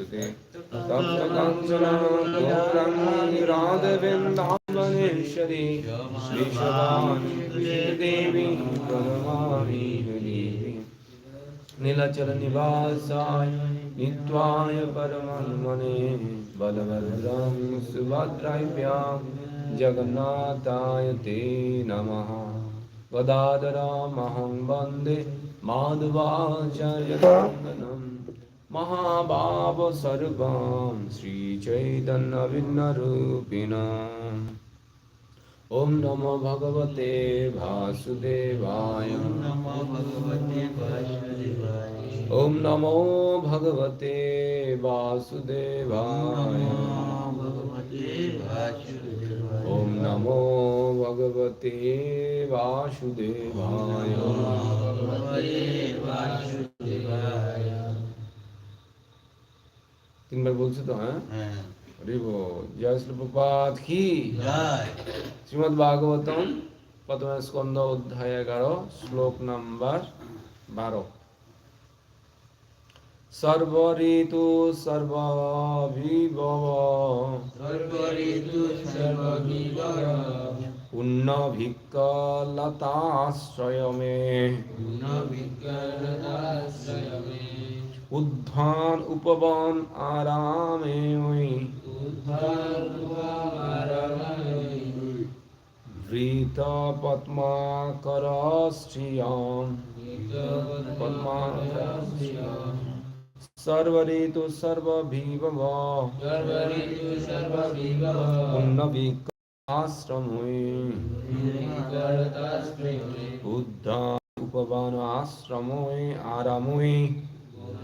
নমস্তুতে তপ্তকাঞ্চন গৌরাঙ্গী রাধবেন্দাবনেশ্বরী শ্রীশবানী দেবী প্রণমামি দেবী নীলাচল নিবাসায় নিত্যায় পরমাত্মনে বলভদ্রং সুভদ্রাভ্যাं জগন্নাথায় তে महाभावस्वरूपां श्रीचैतन्यभिन्नरूपिणाम् ॐ नमो भगवते वासुदेवाय नमो भगवते वासुदेवाय ॐ नमो भगवते वासुदेवाय ॐ नमो भगवते वासुदेवाय তিনবার বলছো তো হ্যাঁ হ্যাঁ হরি বল জয় শ্রীপ্রপাত কি জয় শ্রীমদ ভাগবতম প্রথম স্কন্দ অধ্যায় এগারো শ্লোক নাম্বার বারো সর্ব ঋতু সর্ববিভব সর্বঋতু সর্ববিভব পুণ্য ভিক্কলতাশ্রয়মে গুণ বিজ্ঞানদাশ্রয়মে উদ্ধান উপবন আরামে ওই বৃত পদ্মাকর শ্রিয়ম সর্ব ঋতু সর্ববিভব সর্বঋতু সর্ববিভব পুণ্য ভিক্কলাশ্রমে বিজ্ঞানদাশ্রয়মে উদ্ধান উপবন আশ্রমে আরামে উপবন আরামে বৃত্বা পদ্মাকর শ্রিয়ম সর্ব ঋতু সর্ববিভব সর্বঋতু সর্ববিভব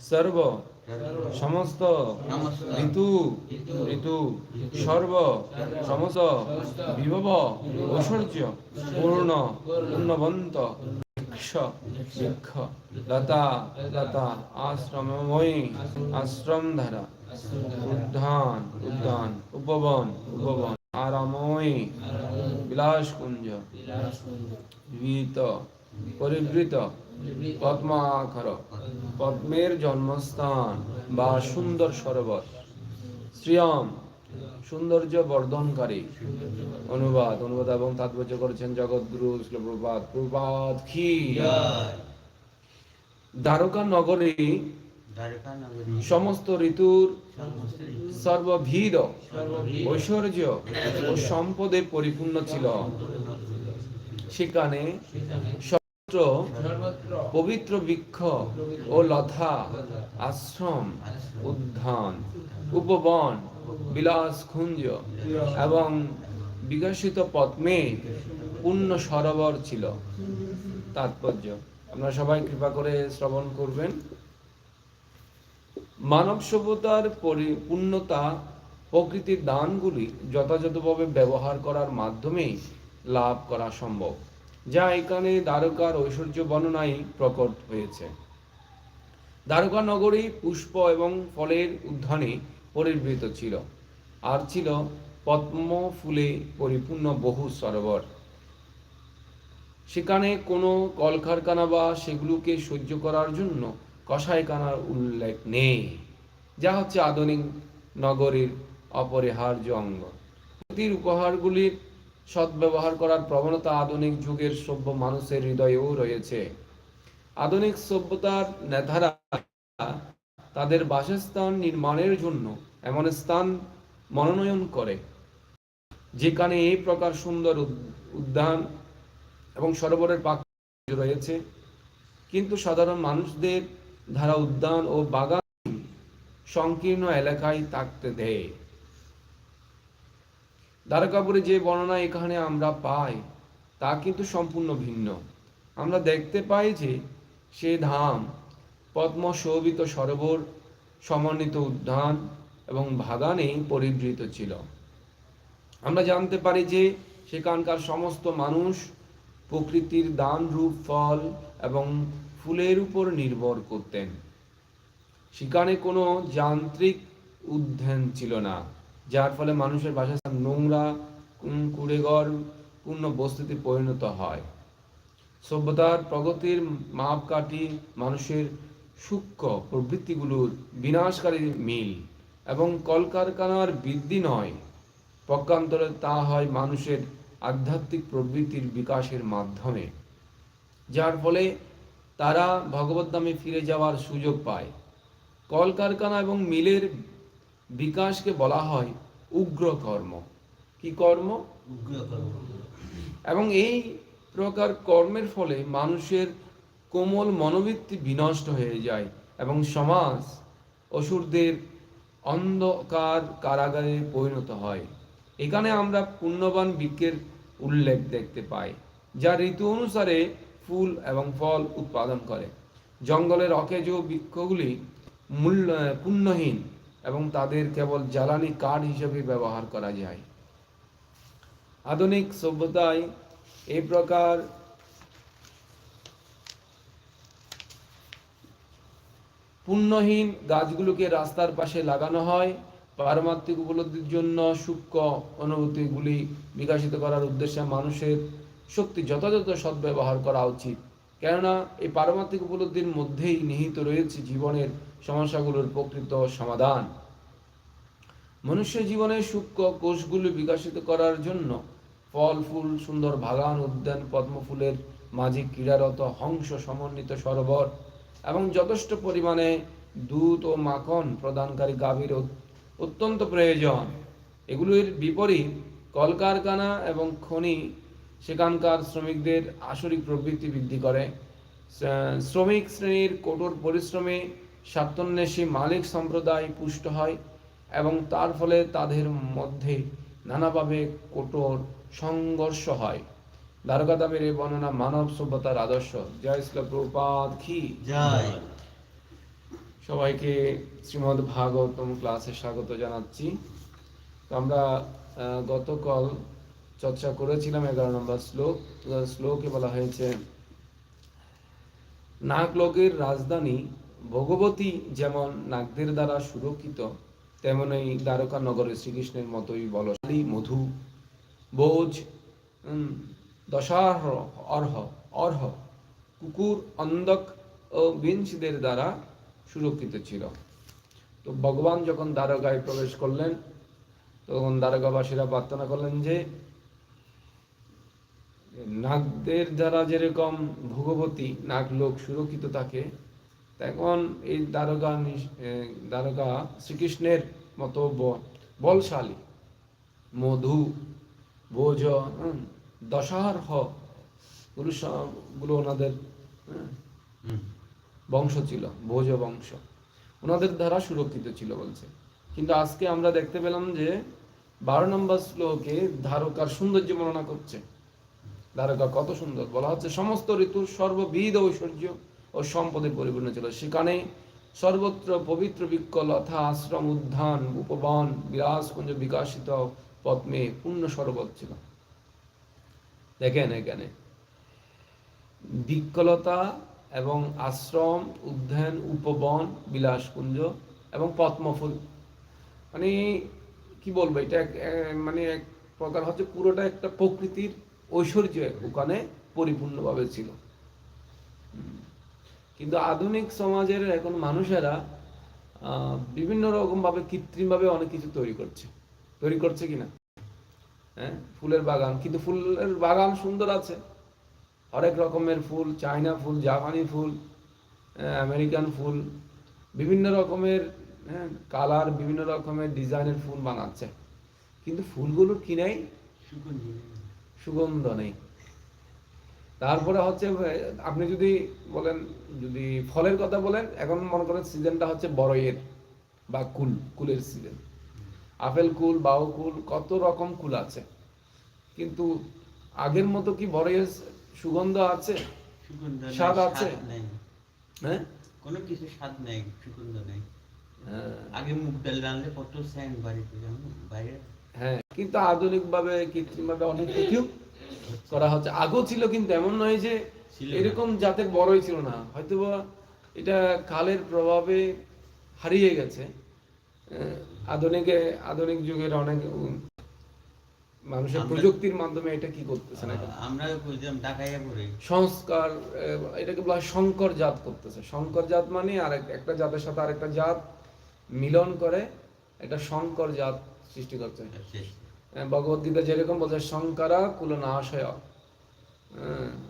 সর্ব সমস্ত ঋতু ঋতু সর্ব সমস্ত বিভব ঐশ্বর্য পূর্ণ পূর্ণবন্ত বৃক্ষ বৃক্ষ লতা লতা আশ্রমময়ী আশ্রম ধারা উদ্যান উদ্যান উপবন উপবন আরাময়ী বিলাস কুঞ্জ বিহিত পরিবৃত পদ্মাখর পদ্মের জন্মস্থান বা সুন্দর সরোবর। শ্রিয়ম সৌন্দর্য বর্ধনকারী অনুবাদ অনুবাদ এবং তাৎপর্য করেছেন জগৎগুরু প্রভাত প্রভাত কি? দ্বারকা নগরী। সমস্ত ঋতুর সর্বভিদ ঐশ্বর্য ও সম্পদে পরিপূর্ণ ছিল। সেখানে পবিত্র বৃক্ষ ও লতা, আশ্রম, উদ্যান, উপবন, বিলাস কুঞ্জ এবং বিকশিত পদ্মে পূর্ণ সরোবর ছিল। তাৎপর্য। আপনারা সবাই কৃপা করে শ্রবণ করবেন। মানব সভ্যতার পরিপূর্ণতা প্রকৃতির দানগুলি যথাযথভাবে ব্যবহার করার মাধ্যমেই লাভ করা সম্ভব। যা এখানে দ্বারকার ঐশ্বর্য বর্ণনায় প্রকট হয়েছে। দ্বারকা নগরী পুষ্প এবং ফলের উদ্যানে পরিবৃত ছিল। আর ছিল পদ্ম ফুলে পরিপূর্ণ বহু সরোবর। সেখানে কোনো কলকারখানা বা সেগুলোকে সহ্য করার জন্য কষাইখানার উল্লেখ নেই। যা হচ্ছে আধুনিক নগরীর অপরিহার্য অঙ্গ। উপহারগুলির সদ্ব্যবহার করার প্রবণতা আধুনিক যুগের সভ্য মানুষের হৃদয়েও রয়েছে। আধুনিক সভ্যতার নেতারা তাদের বাসস্থান নির্মাণের জন্য এমন স্থান মনোনয়ন করে, যেখানে এই প্রকার সুন্দর উদ- উদ্যান এবং সরোবরের পাক রয়েছে। কিন্তু সাধারণ মানুষদের ধারা উদ্যান ও বাগান সংকীর্ণ এলাকায় থাকতে দেয়। দ্বারকাপুরে যে বর্ণনা এখানে আমরা পাই, তা কিন্তু সম্পূর্ণ ভিন্ন। আমরা দেখতে পাই যে সে ধাম পদ্ম শোভিত সরোবর, সমন্বিত উদ্যান এবং বাগানে পরিবৃত ছিল। আমরা জানতে পারি যে সেখানকার সমস্ত মানুষ প্রকৃতির দান রূপ, ফল এবং ফুলের উপর নির্ভর করতেন। সেখানে কোনো যান্ত্রিক উদ্যান ছিল না। যার ফলে মানুষের বাসস্থান নোংরা কুড়েঘর পূর্ণ বস্তিতে পরিণত হয়। সভ্যতার প্রগতির মাপকাঠি মানুষের সূক্ষ্ম প্রবৃত্তিগুলোর বিনাশকারী মিল এবং কলকারখানার বৃদ্ধি নয়। পক্ষান্তরে তা হয় মানুষের আধ্যাত্মিক প্রবৃত্তির বিকাশের মাধ্যমে, যার ফলে তারা ভগবত নামে ফিরে যাওয়ার সুযোগ পায়। কলকারখানা এবং মিলের বিকাশকে বলা হয় উগ্র কর্ম কি কর্ম? উগ্র কর্ম এবং এই প্রকার কর্মের ফলে মানুষের কোমল মনোবৃত্তি বিনষ্ট হয়ে যায় এবং সমাজ অসুরদের অন্ধকার কারাগারে পরিণত হয়। এখানে আমরা পুণ্যবান বৃক্ষের উল্লেখ দেখতে পাই যা ঋতু অনুসারে ফুল এবং ফল উৎপাদন করে। জঙ্গলের অকেজ বৃক্ষগুলি মূল্য পুণ্যহীন। এবং তাদের কেবল জ্বালানি কাঠ হিসেবে ব্যবহার করা যায়। আধুনিক সভ্যতায় এই প্রকার পুণ্যহীন গাছগুলোকে রাস্তার পাশে লাগানো হয়। পারমাত্মিক উপলব্ধির জন্য সূক্ষ্ম অনুভূতিগুলি বিকাশিত করার উদ্দেশ্যে মানুষের শক্তি যথাযথ সদ্ব্যবহার করা উচিত। কেননা, এই পারমাত্মিক উপলব্ধির মধ্যেই নিহিত রয়েছে জীবনের সমস্যাগুলোর প্রকৃত সমাধান। মনুষ্য জীবনে সূক্ষ্ম কোষগুলি বিকশিত করার জন্য ফল, ফুল, সুন্দর বাগান, উদ্যান, পদ্মফুলের মাঝে ক্রীড়ারত হংস সমন্বিত সরোবর এবং যথেষ্ট পরিমাণে দুধ ও মাখন প্রদানকারী গাভীর অত্যন্ত প্রয়োজন। এগুলির বিপরীত কলকারখানা এবং খনি সেখানকার শ্রমিকদের আসরিক প্রবৃত্তি বৃদ্ধি করে। শ্রমিক শ্রেণির কঠোর পরিশ্রমে স্বার্থন্বেষী মালিক সম্প্রদায় পুষ্ট হয় এবং তার ফলে তাদের মধ্যে নানাভাবে কঠোর সংঘর্ষ হয়। দ্বারকাদামের এই বর্ণনা মানব সভ্যতার আদর্শ। জয় শ্রী প্রপাত কি? জয়। সবাইকে শ্রীমদ ভাগবতম ক্লাসে স্বাগত জানাচ্ছি। তো আমরা গতকাল চর্চা করেছিলাম এগারো নম্বর শ্লোক। শ্লোকে বলা হয়েছে নাগলোকের রাজধানী ভগবতী যেমন নাগদের দ্বারা সুরক্ষিত তেমনই দ্বারকা নগরের শ্রীকৃষ্ণের মতোই বলশালী মধু বোঝ উম, দশার্হ অর্হ অর্হ কুকুর অন্ধক ও বিঞ্চদের দ্বারা সুরক্ষিত ছিল। তো ভগবান যখন দ্বারকায় প্রবেশ করলেন তখন দ্বারকাবাসীরা প্রার্থনা করলেন যে নাগদের দ্বারা যেরকম ভগবতী নাগলোক সুরক্ষিত থাকে তখন এই দ্বারকা দ্বারকা শ্রীকৃষ্ণের মতো বলশালী মধু ভোজ হুম, দশার্হ পুরুষগুলো ওনাদের। বংশ ছিল ভোজ বংশ। ওনাদের দ্বারা সুরক্ষিত ছিল বলছে। কিন্তু আজকে আমরা দেখতে পেলাম যে বারো নম্বর শ্লোকে ধারকার সৌন্দর্য বর্ণনা করছে। ধারকা কত সুন্দর বলা হচ্ছে সমস্ত ঋতুর সর্ববিধ ঐশ্বর্য। ও সম্পদে পরিপূর্ণ ছিল। সেখানে সর্বত্র পবিত্র বৃক্ষ, লতা, আশ্রম, উদ্যান, উপবন, বিলাসকুঞ্জ বিকাশিত পদ্মে পূর্ণ সরোবর ছিল। দেখেন এখানে। বৃক্ষলতা এবং আশ্রম, উদ্যান, উপবন, বিলাসকুঞ্জ এবং পদ্মফুল। মানে কি বলব, এটা মানে এক প্রকার হচ্ছে পুরোটা একটা প্রকৃতির ঐশ্বর্য ওখানে পরিপূর্ণভাবে ছিল। কিন্তু আধুনিক সমাজের এখন মানুষেরা বিভিন্ন রকম ভাবে কৃত্রিম ভাবে অনেক কিছু তৈরি করছে। তৈরি করছে কি না হ্যাঁ ফুলের বাগান। কিন্তু ফুলের বাগান সুন্দর আছে। হরেক রকমের ফুল চায়না ফুল জাপানি ফুল আমেরিকান ফুল বিভিন্ন রকমের হ্যাঁ কালার বিভিন্ন রকমের ডিজাইনের ফুল বানাচ্ছে। কিন্তু ফুলগুলোর কি নেই। সুগন্ধ নেই। তারপরে হচ্ছে আপনি যদি বলেন যদি ফলের কথা বলেন এখন মনে করেন সিজনটা হচ্ছে বড়ইয়ের বা কুল কুলের সিজন। আপেল কুল বাউ কুল কত রকম কুল আছে। কিন্তু আগের মতো কি বড়ইয়ের সুগন্ধ আছে? স্বাদ আছে? হ্যাঁ? কোনো কিছু স্বাদ নেই সুগন্ধ নেই। হ্যাঁ, আগে মুগ ডাল রানলে কত স্যান্ড বাড়িতে বাইরে। হ্যাঁ কিন্তু আধুনিকভাবে কৃত্রিমভাবে অনেক কিছু করা হচ্ছে। আগেও ছিল কিন্তু এমন নয় যে এরকম জাতের বড়ই ছিল না। হয়তো এটা কালের প্রভাবে হারিয়ে গেছে। আধুনিকে আধুনিক যুগের অনেক মানুষের প্রযুক্তির মাধ্যমে এটা কি করতেছে না আমরা বুঝলাম পড়ে। সংস্কার এটাকে বলা হয় সংকর জাত করতেছে। সংকর জাত মানে আর একটা জাতের সাথে আরেকটা জাত মিলন করে একটা সংকর জাত সৃষ্টি করছে। আহ, ভগবত গীতা যেরকম বলছে শঙ্করা কুল নাশয়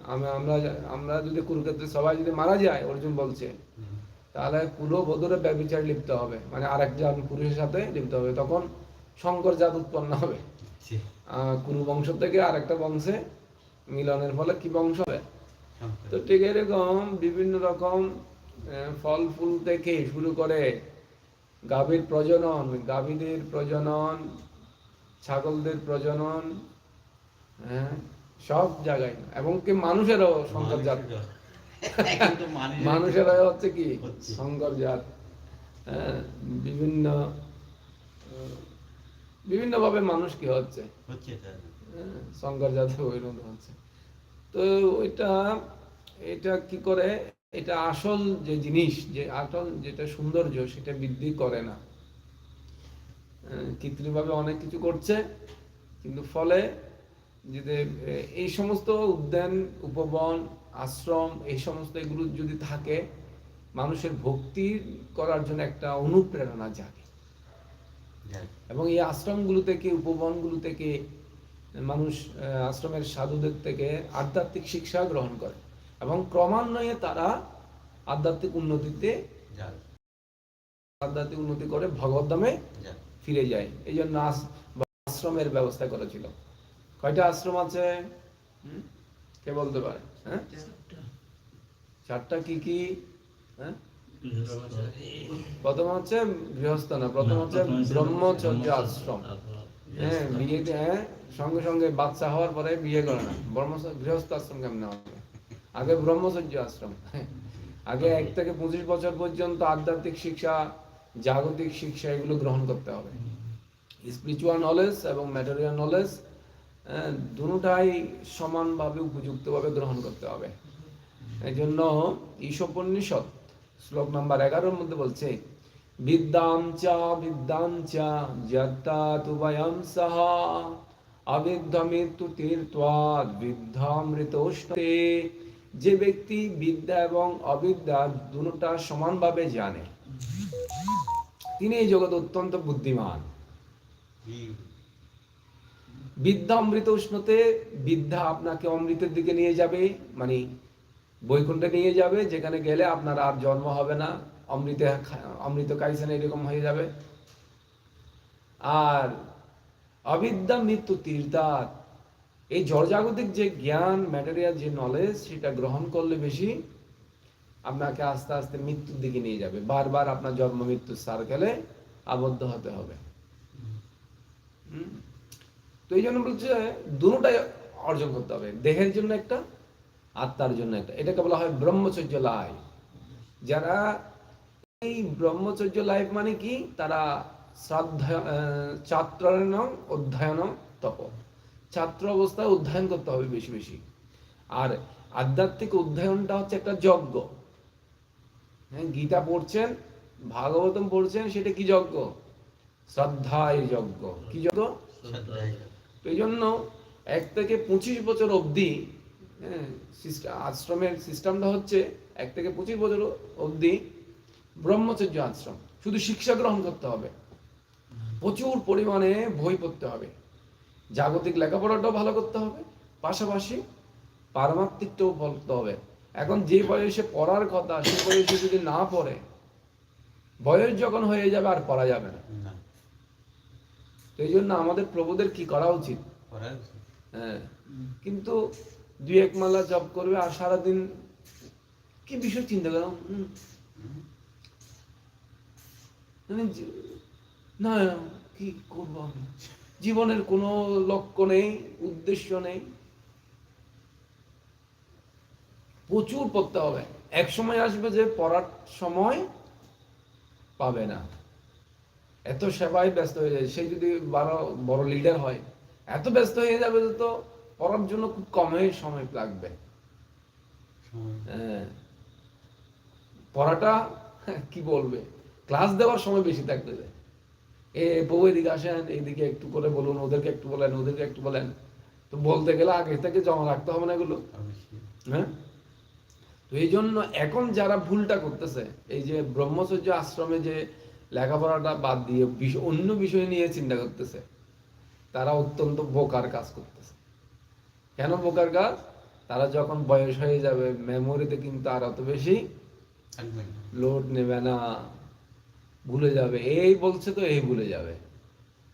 আমি আমরা আমরা যদি কুরুক্ষেত্রে সবাই যদি মারা যায় অর্জুন বলছে তাহলে কুলো বদরে ব্যবচার লিপ্ত হবে। মানে আরেকজন পুরুষের সাথে লিপ্ত হবে। তখন শঙ্কর জাত উৎপন্ন হবে। কুরু বংশ থেকে আরেকটা বংশে মিলনের ফলে কি বংশ হবে? তো ঠিক এরকম বিভিন্ন রকম ফল ফুল থেকে শুরু করে গাভীর প্রজনন গাভীদের প্রজনন ছাগলদের প্রজনন হ্যাঁ সব জায়গায়। এবং কি মানুষেরও সংকর জাত মানুষেরা হচ্ছে কি। সংকর জাত হ্যাঁ, বিভিন্ন বিভিন্ন ভাবে মানুষ কি হচ্ছে? হ্যাঁ, সংকর জাত পরিণত হচ্ছে। তো ওইটা এটা কি করে? এটা আসল যে জিনিস যে আসল যেটা সৌন্দর্য সেটা বৃদ্ধি করে না। কৃত্রিম ভাবে অনেক কিছু করছে কিন্তু ফলে যদি এই সমস্ত উদ্যান উপবন আশ্রম এই সমস্ত এগুলো যদি থাকে মানুষের ভক্তি করার জন্য একটা অনুপ্রেরণা জাগে এবং এই আশ্রমগুলো থেকে উপবনগুলো থেকে মানুষ আশ্রমের সাধুদের থেকে আধ্যাত্মিক শিক্ষা গ্রহণ করে এবং ক্রমান্বয়ে তারা আধ্যাত্মিক উন্নতিতে আধ্যাত্মিক উন্নতি করে ভগবত ধামে যাক। ফিরে যায়। এই জন্য আশ্রমের ব্যবস্থা করেছিল কয়টা আশ্রম আছে? কে বলতে পারে? হ্যাঁ? চারটা কি কি? হ্যাঁ? প্রথম হচ্ছে গৃহস্থ না, প্রথম হচ্ছে ব্রহ্মচর্য আশ্রম। হ্যাঁ বিয়ে হ্যাঁ সঙ্গে সঙ্গে বাচ্চা হওয়ার পরে বিয়ে করে না। ব্রহ্মচর্য গৃহস্থ আশ্রম কেমন আগে ব্রহ্মচর্য আশ্রম। আগে এক থেকে পঁচিশ বছর পর্যন্ত আধ্যাত্মিক শিক্ষা জাগতিক শিক্ষা এগুলো গ্রহণ করতে হবে। স্পিরিচুয়াল নলেজ এবং ম্যাটেরিয়াল নলেজ দুটাই সমানভাবে উপযুক্তভাবে গ্রহণ করতে হবে। এই জন্য ঈশোপনিষদ শ্লোক নাম্বার এগারোর মধ্যে বলছে, বিদ্যাম চা বিদ্যাম চা যত্তা তুবয়ম সাহা অবিদ্যমিতু তীর্থ্বাদ বিদ্যামৃতোষ্ণতে যে ব্যক্তি বিদ্যা এবং অবিদ্যা দুটা সমানভাবে জানে তিনি এই জগৎ অত্যন্ত বুদ্ধিমান। বিদ্যা অমৃত উষ্ণতে বিদ্যা আপনাকে অমৃতের দিকে নিয়ে যাবে মানে বৈকুণ্ঠে নিয়ে যাবে যেখানে গেলে আপনার আর জন্ম হবে না অমৃতে অমৃত খাইছেন এরকম হয়ে যাবে। আর অবিদ্যা মৃত্যু তীর্থাত এই জড়জাগতিক যে জ্ঞান ম্যাটেরিয়াল যে নলেজ সেটা গ্রহণ করলে বেশি আপনাকে আস্তে আস্তে মৃত্যুর দিকে নিয়ে যাবে। বারবার আপনার জন্ম মৃত্যুর সার্কেলে আবদ্ধ হতে হবে? তো এই জন্য বলছে দুটাই অর্জন করতে হবে। দেহের জন্য একটা, আত্মার জন্য একটা। এটাকে বলা হয় ব্রহ্মচর্য লাইফ। যারা এই ব্রহ্মচর্য লাইফ মানে কি? তারা ছাত্রায়ণ অধ্যয়ন তপ। ছাত্র অবস্থায় অধ্যয়ন করতে হবে বেশি বেশি। আর আধ্যাত্মিক অধ্যয়নটা হচ্ছে একটা যজ্ঞ। হ্যাঁ গীতা পড়ছেন ভাগবতম পড়ছেন সেটা কি যজ্ঞ? শ্রদ্ধায় যজ্ঞ। কি যজ্ঞ? এই জন্য এক থেকে পঁচিশ বছর অবধি হ্যাঁ, আশ্রমের সিস্টেমটা হচ্ছে এক থেকে পঁচিশ বছর অবধি ব্রহ্মচর্য আশ্রম। শুধু শিক্ষা গ্রহণ করতে হবে। প্রচুর পরিমাণে বই পড়তে হবে। জাগতিক লেখাপড়াটাও ভালো করতে হবে। পাশাপাশি পারমাত্মিকটাও বলতে হবে। এখন যে বয়সে পড়ার কথা সে বয়সে যদি না পড়ে বয়স যখন হয়ে যাবে আর পড়া যাবে না। এই জন্য আমাদের প্রভুদের কি করা উচিত? হ্যাঁ। কিন্তু দুই এক মালা জব করবে আর সারাদিন কি বিষয় চিন্তা করো মানে না কি করব আমি? জীবনের কোনো লক্ষ্য নেই উদ্দেশ্য নেই। প্রচুর পড়তে হবে। এক সময় আসবে যে পড়ার সময় পাবে না। এত সেবায় ব্যস্ত হয়ে যায়। সেই যদি বড় বড় লিডার হয় এত ব্যস্ত হয়ে যাবে যে তো পড়ার জন্য খুব কমই সময় লাগবে। হ্যাঁ। পড়াটা কি বলবে? ক্লাস দেওয়ার সময় বেশি থাকতে যায় এ বউ এদিকে আসেন এইদিকে একটু করে বলুন ওদেরকে একটু বলেন ওদেরকে একটু বলেন। তো বলতে গেলে আগে থেকে জমা রাখতে হবে না এগুলো। হ্যাঁ? তো এই জন্য এখন যারা ভুলটা করতেছে এই যে ব্রহ্মচর্য আশ্রমে যে লেখাপড়াটা বাদ দিয়ে অন্য বিষয় নিয়ে চিন্তা করতেছে তারা অত্যন্ত বোকার কাজ করতেছে। কেন বোকার কাজ? তারা যখন বয়স হয়ে যাবে মেমোরিতে কিন্তু আর অত বেশি লোড নেবে না। ভুলে যাবে। এই বলছে তো এই ভুলে যাবে।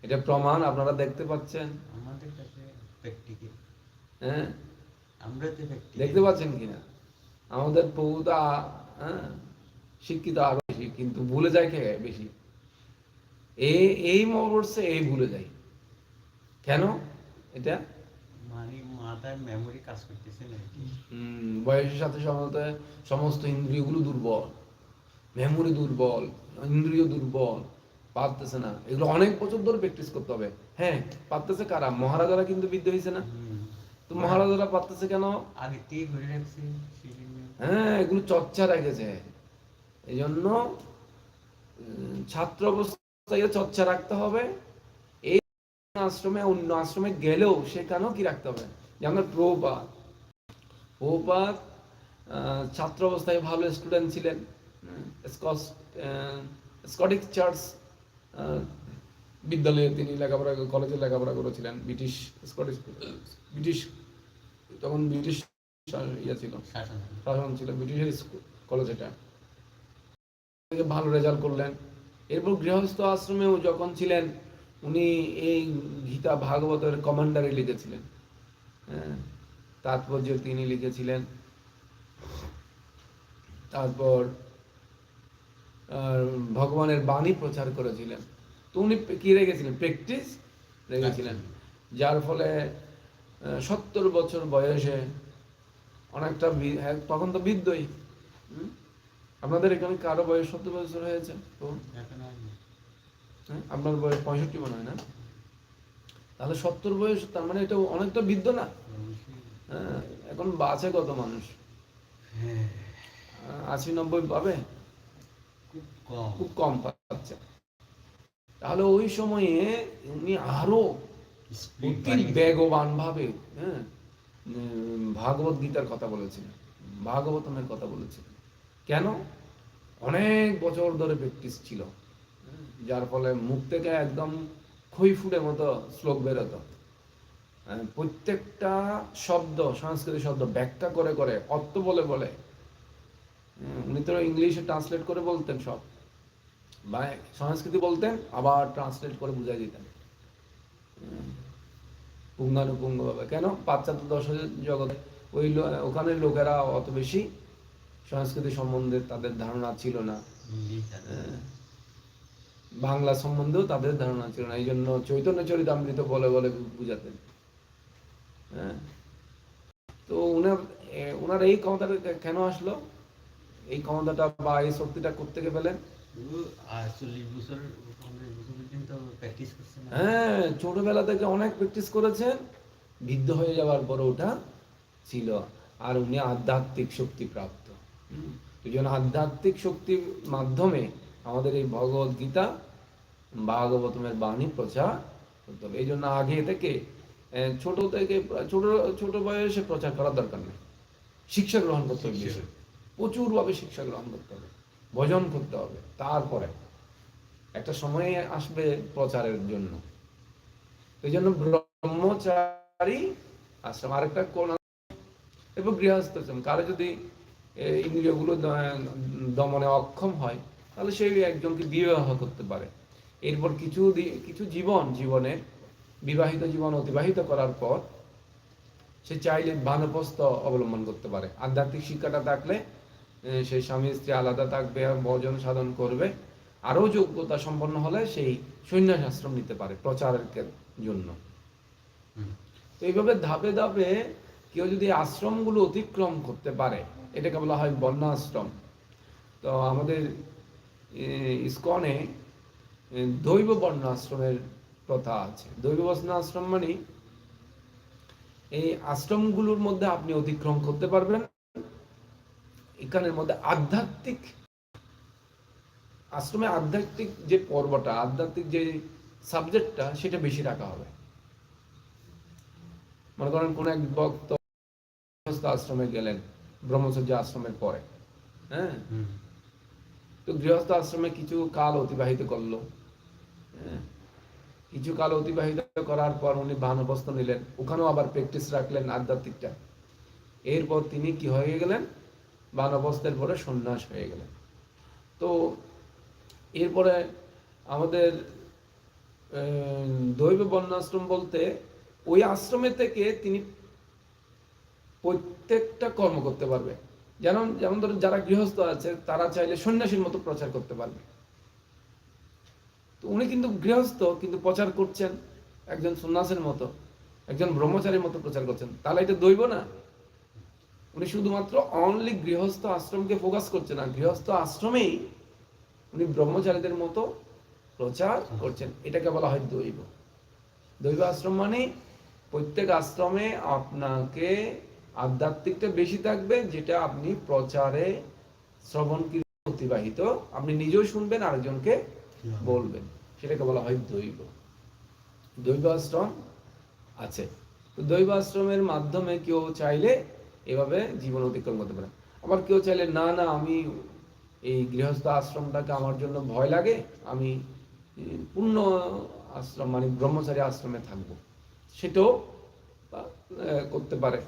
এটা প্রমাণ আপনারা দেখতে পাচ্ছেন? আমাদের কাছে হ্যাঁ? আমরা দেখতে পাচ্ছেন কিনা? আমাদের প্রভুতা হ্যাঁ শিক্ষিত আরও বেশি কিন্তু ভুলে যায় কে বেশি? এই এই মরছে এই ভুলে যায়। কেন এটা? মানে মেমোরি কাজ করতেছে বয়সের সাথে সাথে সমস্ত ইন্দ্রিয়গুলো দুর্বল। মেমোরি দুর্বল ইন্দ্রিয় দুর্বল পারতেছে না। এগুলো অনেক বছর ধরে প্র্যাকটিস করতে হবে। হ্যাঁ পারতেছে কারা? মহারাজারা কিন্তু বিদ্যা হয়েছে না। তো মহারাজারা পারতেছে কেন? আগে ঘুরে রাখছে? হ্যাঁ এগুলো চর্চা রেখেছে এই জন্য ছাত্র অবস্থায় চর্চা রাখতে হবে। এই আশ্রমে অন্য আশ্রমে গেলেও সেখানেও কি রাখতে হবে? যেমন প্রভুপাত। আহ, ছাত্র অবস্থায় ভালো স্টুডেন্ট ছিলেন। স্কটিক চার্চ বিদ্যালয়ে তিনি লেখাপড়া কলেজে লেখাপড়া করেছিলেন। ব্রিটিশ স্কটিশ ব্রিটিশ তখন ব্রিটিশ ইয়ে ছিল। শাসন। ছিল ব্রিটিশের কলেজ এটা ভালো রেজাল্ট করলেন। এরপর গৃহস্থ আশ্রমেও যখন ছিলেন উনি এই গীতা ভাগবতের কমান্ডারে লিখেছিলেন। হ্যাঁ তাৎপর্য তিনি লিখেছিলেন তারপর ভগবানের বাণী প্রচার করেছিলেন। তো উনি কি রেখেছিলেন? প্র্যাকটিস রেখেছিলেন। যার ফলে সত্তর বছর বয়সে অনেকটা হ্যাঁ, তখন তো বৃদ্ধই হুম? আপনাদের এখানে কারও বয়স সত্তর বছর হয়েছে? তো। হ্যাঁ? আপনার বয়স পঁয়ষট্টি মনে হয় না? তাহলে সত্তর বয়স তার মানে এটা অনেকটা বৃদ্ধ না? হ্যাঁ এখন বাঁচে কত মানুষ? আশি নব্বই পাবে? খুব কম। পাচ্ছে। তাহলে ওই সময়ে উনি আরও বেগবান ভাবে হ্যাঁ ভাগবত গীতার কথা বলেছিলেন। ভাগবতমের কথা বলেছিলেন। কেন? অনেক বছর ধরে প্র্যাকটিস ছিল। যার ফলে মুখ থেকে একদম খই ফুটে মতো শ্লোক বেরোতো। হ্যাঁ, প্রত্যেকটা শব্দ সংস্কৃত শব্দ ব্যাখ্যা করে করে অর্থ বলে বলে উনি তো ইংলিশে ট্রান্সলেট করে বলতেন সব। বা সংস্কৃতি বলতেন আবার ট্রান্সলেট করে বুঝাই দিতেন। পুঙ্গানুপুঙ্গভাবে কেন? পাশ্চাত্য দর্শন জগতে ওই ওখানে লোকেরা অত বেশি সংস্কৃতি সম্বন্ধে তাদের ধারণা ছিল না। হ্যাঁ। বাংলা সম্বন্ধেও তাদের ধারণা ছিল না। এই জন্য চৈতন্য চরিতামৃত বলে বলে বুঝাতেন। হ্যাঁ। তো উনার এ, উনার এই ক্ষমতাটা কেন আসলো? এই ক্ষমতাটা বা এই শক্তিটা পেলেন? ও চল্লিশ বছর হ্যাঁ ছোটবেলা থেকে অনেক প্র্যাকটিস করেছেন। বৃদ্ধ হয়ে যাওয়ার পরে ওটা ছিল। আর উনি আধ্যাত্মিক শক্তি প্রাপ্ত। জন্য আধ্যাত্মিক শক্তির মাধ্যমে আমাদের এই ভগবত গীতা ভাগবতমের বাণী প্রচার করতে হবে। এই জন্য আগে থেকে ছোট থেকে ছোট ছোট বয়সে প্রচার করার দরকার নেই। শিক্ষা গ্রহণ করতে হবে। প্রচুরভাবে শিক্ষা গ্রহণ করতে হবে। ভজন করতে হবে। তারপরে একটা সময় আসবে প্রচারের জন্য। এই জন্য ব্রহ্মচারী আশ্রম, আরেকটা কোন এবং গৃহস্থশ্রম কারও যদি ইন্দ্রিয়গুলো দমনে অক্ষম হয়, তাহলে সে একজনকে বিবাহ করতে পারে। এরপর কিছু কিছু জীবন, জীবনে বিবাহিত জীবন অতিবাহিত করার পর সে চাইলে বানপ্রস্থ অবলম্বন করতে পারে। আধ্যাত্মিক শিক্ষাটা থাকলে সেই স্বামী, স্ত্রী আলাদা থাকবে ভজন সাধন করবে। আরও যোগ্যতা সম্পন্ন হলে সেই সন্ন্যাস আশ্রম নিতে পারে প্রচারের জন্য। তো এইভাবে ধাপে ধাপে কেউ যদি আশ্রমগুলো অতিক্রম করতে পারে এটাকে বলা হয় বন্য আশ্রম তো আমাদের ইসকনে দৈব বর্ণ আশ্রমের প্রথা আছে। দৈব বর্ণ আশ্রম মানে এই আশ্রমগুলোর মধ্যে আপনি অতিক্রম করতে পারবেন। এখানের মধ্যে আধ্যাত্মিক আশ্রমে আধ্যাত্মিক যে পর্বটা আধ্যাত্মিক যে সাবজেক্টটা সেটা বেশি রাখা হবে। মনে করেন কোন এক ভক্ত আশ্রমে গেলেন ব্রহ্মচর্য আশ্রমের পরে হ্যাঁ? তো গৃহস্থ আশ্রমে কিছু কাল অতিবাহিত করল হ্যাঁ, কিছু কাল অতিবাহিত করার পর উনি বানবস্ত নিলেন ওখানেও আবার প্র্যাকটিস রাখলেন আধ্যাত্মিকটা। এরপর তিনি কি হয়ে গেলেন? বানবস্তের পরে সন্ন্যাস হয়ে গেলেন। তো এরপরে আমাদের দৈব বর্ণাশ্রম বলতে ওই আশ্রমে থেকে তিনি প্রত্যেকটা কর্ম করতে পারবে। যেমন যেমন ধরুন যারা গৃহস্থ আছে, তারা চাইলে সন্ন্যাসীর মতো প্রচার করতে পারবে। তো উনি কিন্তু গৃহস্থ, কিন্তু প্রচার করছেন একজন সন্ন্যাসের মতো, একজন ব্রহ্মচারীর মতো প্রচার করছেন। তাহলে এটা দৈব না? উনি শুধুমাত্র অনলি গৃহস্থ আশ্রমকে ফোকাস করছে না গৃহস্থ আশ্রমেই উনি ব্রহ্মচারীদের মতো প্রচার করছেন। এটাকে বলা হয় দৈব। দৈব আশ্রম মানে প্রত্যেক আশ্রমে আপনাকে আধ্যাত্মিকটা বেশি থাকবে, যেটা আপনি প্রচারে শ্রবণ অতিবাহিত, আপনি নিজেও শুনবেন, আরেকজনকে বলবেন। সেটাকে বলা হয় দৈব। দৈব আশ্রম আছে। দৈব আশ্রমের মাধ্যমে কেউ চাইলে এভাবে জীবন অতিক্রম করতে পারে। আবার কেউ চাইলে, না না, আমি এই গৃহস্থ আশ্রমটাকে আমার জন্য ভয় লাগে আমি পূর্ণ আশ্রম মানে ব্রহ্মচারী আশ্রমে থাকব। সেটাও করতে পারে।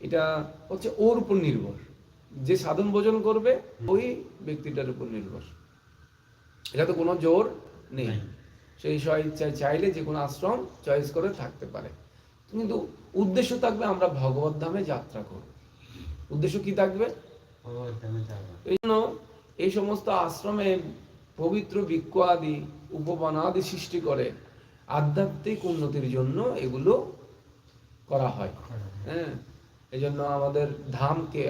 এটা হচ্ছে ওর উপর নির্ভর। যে সাধন ভোজন করবে ওই ব্যক্তিটার উপর নির্ভর। এটা তো কোনো জোর নেই। সেই স্বইচ্ছায় চাইলে যে কোনো আশ্রম চয়েস করে থাকতে পারে। কিন্তু উদ্দেশ্য থাকবে আমরা ভগবত ধামে যাত্রা করব। উদ্দেশ্য কি থাকবে। এই জন্য এই সমস্ত আশ্রমে পবিত্র বৃক্ষ আদি উপবন আদি সৃষ্টি করে আধ্যাত্মিক উন্নতির জন্য এগুলো করা হয়। হ্যাঁ এই জন্য আমাদের ধামকে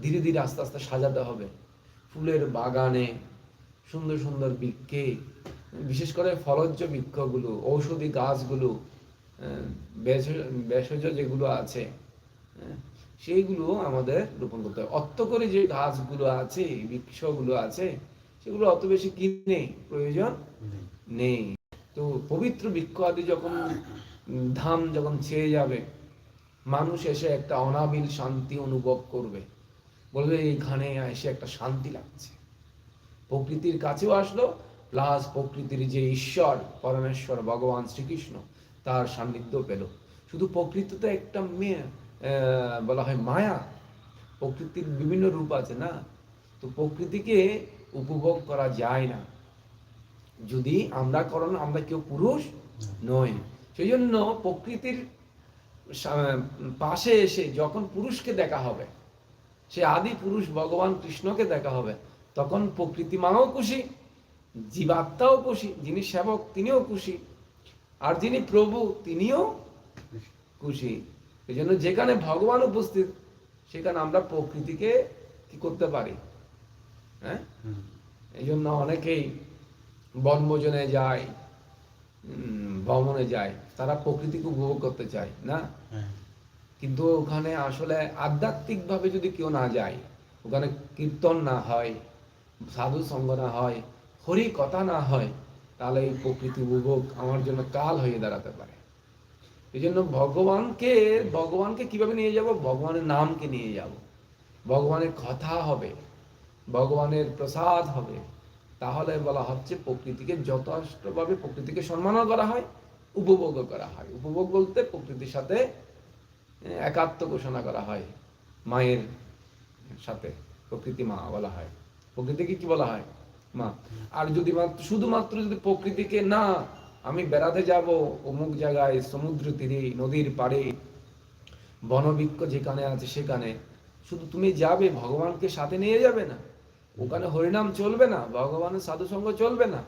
ধীরে ধীরে আস্তে আস্তে সাজাতে হবে। ফুলের বাগানে সুন্দর সুন্দর বৃক্ষে বিশেষ করে ফলজ বৃক্ষগুলো ঔষধি গাছগুলো হ্যাঁ, ভেষজ- ভেষজ যেগুলো আছে হ্যাঁ, সেইগুলো আমাদের রোপণ করতে হবে। অত করে যে গাছগুলো আছে বৃক্ষগুলো আছে সেগুলো অত বেশি কিনে প্রয়োজন নেই। তো পবিত্র বৃক্ষ আদি যখন ধাম যখন ছেয়ে যাবে মানুষ এসে একটা অনাবিল শান্তি অনুভব করবে। বলবে এইখানে এসে একটা শান্তি লাগছে। প্রকৃতির কাছেও আসলো প্লাস প্রকৃতির যে ঈশ্বর পরমেশ্বর ভগবান শ্রীকৃষ্ণ তার সান্নিধ্য পেল। শুধু প্রকৃতি তো একটা মেয়ে বলা হয় মায়া। প্রকৃতির বিভিন্ন রূপ আছে না? তো প্রকৃতিকে উপভোগ করা যায় না। যদি আমরা কারণ আমরা কেউ পুরুষ নই। সেই জন্য প্রকৃতির পাশে এসে যখন পুরুষকে দেখা হবে সে আদি পুরুষ ভগবান কৃষ্ণকে দেখা হবে তখন প্রকৃতি মাও খুশি জীবাত্মাও খুশি যিনি সেবক তিনিও খুশি আর যিনি প্রভু তিনিও খুশি। এই জন্য যেখানে ভগবান উপস্থিত সেখানে আমরা প্রকৃতিকে কি করতে পারি? হ্যাঁ? এই জন্য অনেকেই বনভোজনে যায় ভ্রমণে যায় তারা প্রকৃতিকে উপভোগ করতে চায় না? হ্যাঁ। কিন্তু ওখানে আসলে আধ্যাত্মিকভাবে যদি কেউ না যায় ওখানে কীর্তন না হয় সাধু সঙ্গ না হয় হরি কথা না হয় তাহলে এই প্রকৃতি উপভোগ আমার জন্য কাল হয়ে দাঁড়াতে পারে। এই জন্য ভগবানকে ভগবানকে কীভাবে নিয়ে যাব? ভগবানের নামকে নিয়ে যাব। ভগবানের কথা হবে, ভগবানের প্রসাদ হবে। তাহলে বলা হচ্ছে প্রকৃতিকে যথেষ্টভাবে প্রকৃতিকে সম্মানও করা হয়, উপভোগও করা হয়। উপভোগ বলতে প্রকৃতির সাথে একাত্ম ঘোষণা করা হয়, মায়ের সাথে, প্রকৃতি মা বলা হয়। প্রকৃতিকে কি বলা হয়? মা। আর যদি মাত্র শুধুমাত্র যদি প্রকৃতিকে না আমি বেড়াতে যাব অমুক জায়গায় সমুদ্র তীরে নদীর পাড়ে বনবৃক্ষ যেখানে আছে সেখানে। শুধু তুমি যাবে ভগবানকে সাথে নিয়ে যাবে না। ওখানে হরিনাম চলবে না ভগবানের সাধুসঙ্গ চলবে না।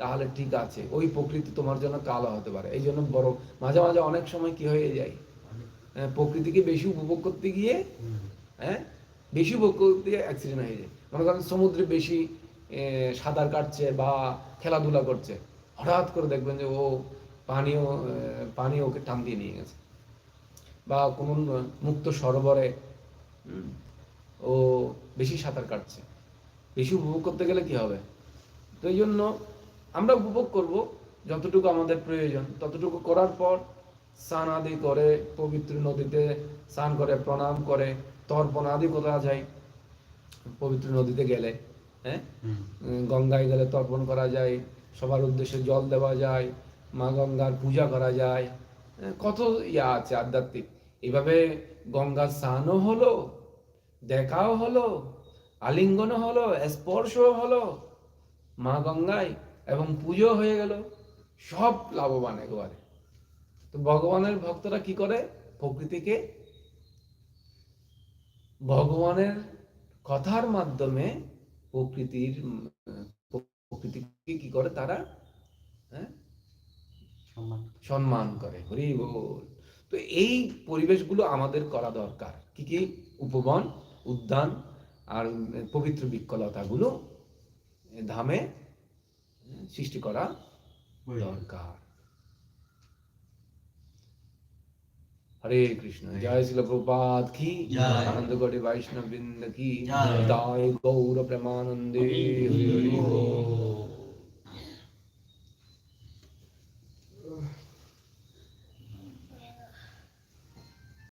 তাহলে ঠিক আছে ওই প্রকৃতি তোমার জন্য কালো হতে পারে। এই জন্য বড় মাঝে মাঝে অনেক সময় কি হয়ে যায়? হ্যাঁ, প্রকৃতিকে বেশি উপভোগ করতে গিয়ে হ্যাঁ বেশি উপভোগ করতে গিয়ে অ্যাক্সিডেন্ট হয়ে যায়। মনে করেন সমুদ্রে বেশি সাঁতার কাটছে বা খেলাধুলা করছে। হঠাৎ করে দেখবেন যে ও পানীয় পানি ওকে টান দিয়ে নিয়ে গেছে। বা কোনো মুক্ত সরোবরে ও বেশি সাঁতার কাটছে। বেশি উপভোগ করতে গেলে কি হবে? তো এই জন্য আমরা উপভোগ করব যতটুকু আমাদের প্রয়োজন। ততটুকু করার পর স্নান আদি করে পবিত্র নদীতে স্নান করে প্রণাম করে তর্পণ আদি করা যায়। পবিত্র নদীতে গেলে হ্যাঁ? গঙ্গায় গেলে তর্পণ করা যায়। সবার উদ্দেশ্যে জল দেওয়া যায়, মা গঙ্গার পূজা করা যায়। কত ইয়া আছে আধ্যাত্মিক। এইভাবে গঙ্গার স্নানও হলো, দেখাও হলো, আলিঙ্গনও হলো, স্পর্শও হলো, মা গঙ্গায় এবং পুজো হয়ে গেল, সব লাভবান একবারে। তো ভগবানের ভক্তরা কি করে প্রকৃতিকে? ভগবানের কথার মাধ্যমে প্রকৃতির প্রকৃতিকে কি করে তারা হ্যাঁ? সম্মান করে। হরি বল। তো এই পরিবেশগুলো আমাদের করা দরকার। কি কি? উপবন উদ্যান আর পবিত্র বৃক্ষলতাগুলো ধামে সৃষ্টি করা দরকার। হরে কৃষ্ণ জয় শিল প্রপাত কি জয়। আনন্দ গড়ে বৈষ্ণব বৃন্দ কি জয়। জয় গৌর